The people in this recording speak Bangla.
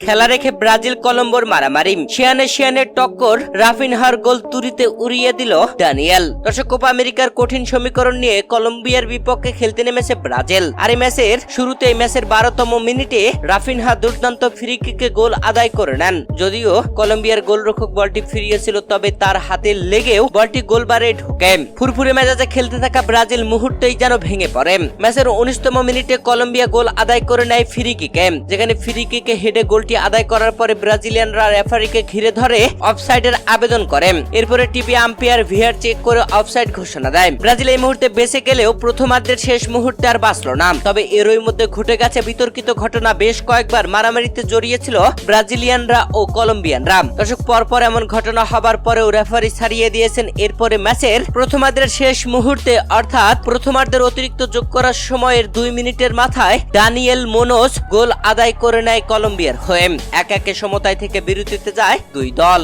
খেলা রেখে ব্রাজিল কলম্বোর মারামারি। শিয়ানে শিয়ানের টক্কর, রাফিনহার গোল তুরিতে উড়িয়ে দিল ড্যানিয়েল। দর্শক, কোপা আমেরিকার কঠিন সমীকরণ নিয়ে কলম্বিয়ার বিপক্ষে খেলতে নেমেছে ব্রাজিল। আর এই ম্যাচের শুরুতে এই ম্যাচের বারোতম মিনিটে রাফিনহা দুর্দান্ত ফ্রি কিকে গোল আদায় করে নেন। যদিও কলম্বিয়ার গোলরক্ষক বলটি ফিরিয়েছিল, তবে তার হাতে লেগেও বলটি গোলবারে ঢোকে। ফুরফুরে মেজাজে খেলতে থাকা ব্রাজিল মুহূর্তেই যেন ভেঙে পড়ে। ম্যাচের উনিশতম মিনিটে কলম্বিয়া গোল আদায় করে নেয় ফ্রি কিকে যেখানে ফ্রি কিকে হেডে গোলটি আদায় করার পরে ব্রাজিলিয়ানরা রেফারিকে ঘিরে ধরে অফসাইডের আবেদন করে এরপরে টিভি আম্পায়ার ভিআর চেক করে অফসাইড ঘোষণা দেয়। ব্রাজিল এই মুহূর্তে বেঁচে গেলেও প্রথমার্ধের শেষ মুহূর্তে আর বাঁচল না। তবে এরই মধ্যে ঘটে গেছে বিতর্কিত ঘটনা। বেশ কয়েকবার মারামারিতে জড়িয়েছিল ব্রাজিলিয়ানরা ও কলম্বিয়ানরা। দর্শক, পরপর এমন ঘটনা হবার পরেও রেফারি ছাড়িয়ে দিয়েছেন। এরপরে ম্যাচের প্রথমার্ধের শেষ মুহূর্তে, অর্থাৎ প্রথমার্ধের অতিরিক্ত যোগ করার সময়ের দুই মিনিটের মাথায় ডানিয়েল মোনোস গোল আদায় করে নেয় কলম্বিয়ার হয়ে। এক একে সমতায় থেকে বিরতিতে যায় দুই দল।